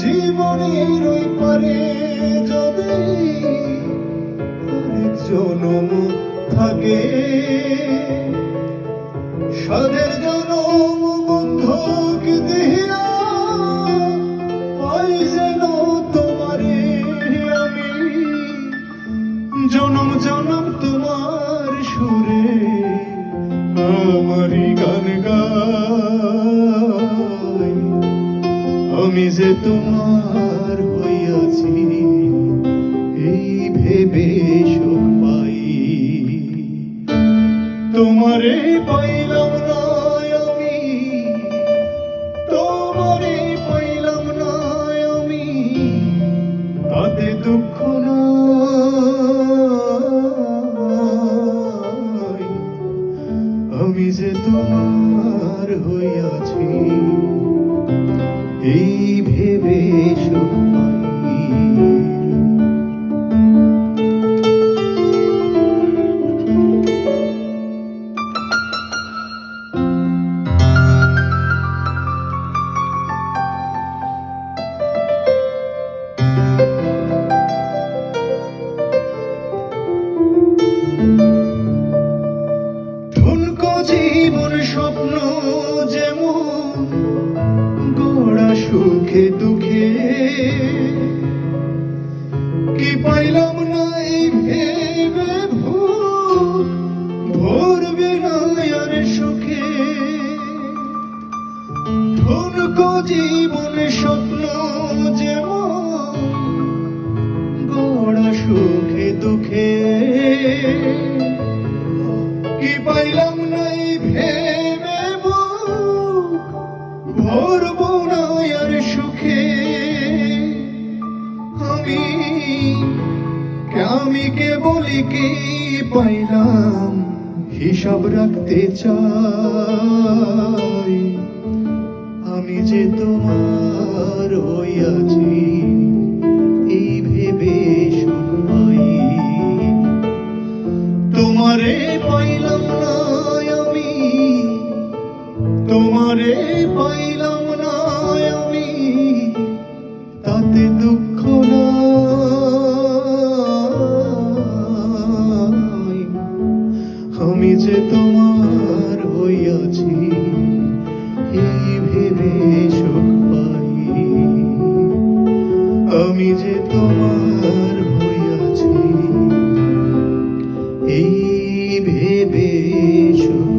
জীবনের ওই পারে যদি থাকে। সাদের জনম বন্ধক দেহিয়া পাই যেন তোমারে আমি। জনম জনম তোমার সুরে, আমারই গান গা আমি যে তোমার হইয়াছি এই ভেবে সুখ পাই। তোমারে পাইলাম না তোমারে পাইলাম না আমি নাই। আমি যে তোমার হইয়াছি এই ভেবে জীবন স্বপ্ন গোড়া সুখে দুঃখে। কি পাইলাম না এই ভেবে ভুল ভরবে আর সুখে। ঠুনকো জীবন স্বপ্ন যেমন গোড়া সুখে দুঃখে। কি পাইলাম নাই ভেবে বুক ভরব আমি কে বলি কি পাইলাম? হিসাব রাখতে চাই। আমি যে তোমার হইয়াছি এই ভেবে সুখ পাই। তোমারে পাইলাম না আমি, তোমারে পাইলাম আমি যে তোমার হইয়াছি এই ভেবে শুন